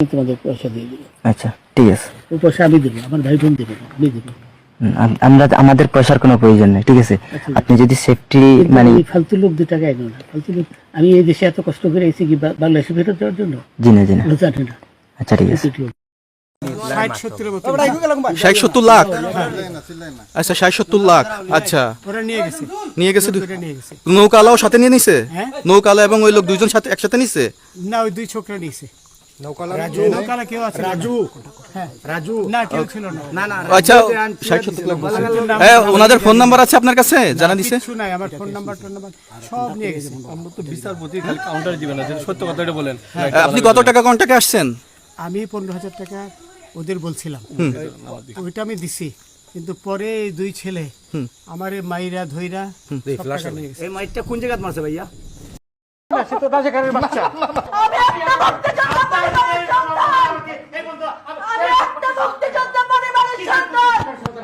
আমি তোমাদের পয়সা দিয়ে দেবো আচ্ছা ঠিক আছে। ও পয়সা আমি দেবো আমার ভাই বোন দেবে না আমি দেবো। আমরা আমাদের পয়সার কোনো প্রয়োজন নেই ঠিক আছে? আপনি যদি সেফটি মানে এই ফালতু লোক দু টাকা এনো না ফালতু লোক আমি এই দেশে এত কষ্ট করে এসেছি কি বা- বাংলাদেশে ফেরত যাওয়ার জন্য? জি না জি না। ওরা জানে না। আচ্ছা ঠিক আছে। এটুকু। ষাট সত্তর লাখ? আচ্ছা ষাট সত্তর লাখ আচ্ছা। ওরা নিয়ে গেছে। নিয়ে গেছে দু- নিয়ে গেছে। নৌকালাও সাথে নিয়ে নিছে? হ্যাঁ? নৌকালা এবং ওই লোক দুইজন সাথে একসাথে নিছে? না ওই দুই ছোকরা নিয়েছে রাজু। নৌকালা কেউ আছে রাজু। হ্যাঁ। আচ্ছা। হ্যাঁ ওনাদের ফোন নাম্বার আছে আপনার কাছে? জানা দিছে? কিছু আমার ফোন নাম্বার টোন নাম্বার। সব নিয়ে গেছে। বিচারপতি খালি কাউন্টার দিবেন না যদি সত্য কথাটা বলেন। আপনি কত টাকা কন্টাকে আসছেন? আমি পনেরো হাজার টাকা ওদের বলছিলাম। ওইটা আমি দিছি। কিন্তু পরে দুই ছেলে আমার এই মাইরা ধইরা এই মাইকটা কোন জায়গায় মারছে ভাইয়া? আমি Bye-bye.